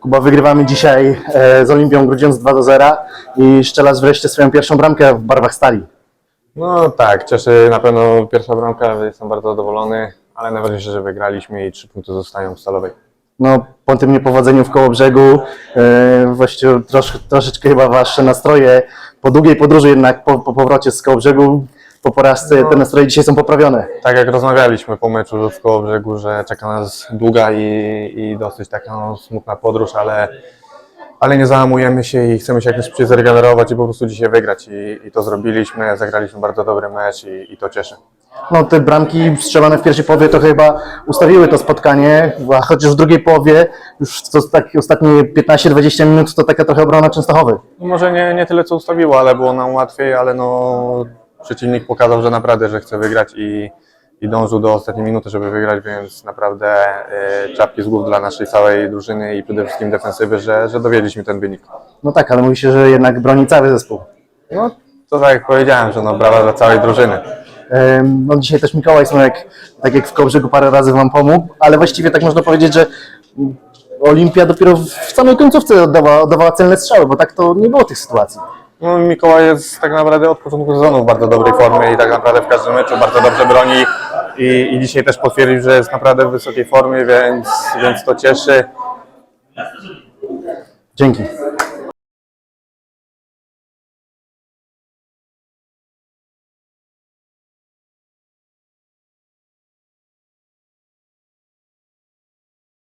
Kuba, wygrywamy dzisiaj e, z Olimpią Grudziądz 2 do 0 i strzelasz wreszcie swoją pierwszą bramkę w barwach stali. No tak, cieszy na pewno pierwsza bramka, jestem bardzo zadowolony, ale najważniejsze, że wygraliśmy i trzy punkty zostają w Stalowej. No, po tym niepowodzeniu w Kołobrzegu, e, właściwie trosz, troszeczkę chyba wasze nastroje po długiej podróży jednak po, po powrocie z Kołobrzegu, po porażce, te nastroje dzisiaj są poprawione. Tak jak rozmawialiśmy po meczu w Kołobrzegu, że czeka nas długa i, i dosyć taka smutna podróż, ale, ale nie załamujemy się i chcemy się jak najszybciej zregenerować i po prostu dzisiaj wygrać i, i to zrobiliśmy, zagraliśmy bardzo dobry mecz i, i to cieszy. No, te bramki strzelone w pierwszej połowie to chyba ustawiły to spotkanie, a chociaż w drugiej połowie, już to tak ostatnie 15-20 minut, to taka trochę obrona Częstochowy. No może nie, nie tyle co ustawiło, ale było nam łatwiej, ale no przeciwnik pokazał, że naprawdę, że chce wygrać i, i dążył do ostatniej minuty, żeby wygrać, więc naprawdę y, czapki z głów dla naszej całej drużyny i przede wszystkim defensywy, że, że dowiedliśmy ten wynik. No tak, ale mówi się, że jednak broni cały zespół. No to tak jak powiedziałem, że no brawa dla całej drużyny. Em, No dzisiaj też Mikołaj Smołek, tak jak w Kołbrzegu parę razy Wam pomógł, ale właściwie tak można powiedzieć, że Olimpia dopiero w samej końcówce oddawała, oddawała celne strzały, bo tak to nie było tych sytuacji. No Mikołaj jest tak naprawdę od początku sezonu w bardzo dobrej formie i tak naprawdę w każdym meczu bardzo dobrze broni i, i dzisiaj też potwierdził, że jest naprawdę w wysokiej formie, więc, więc to cieszy. Dzięki.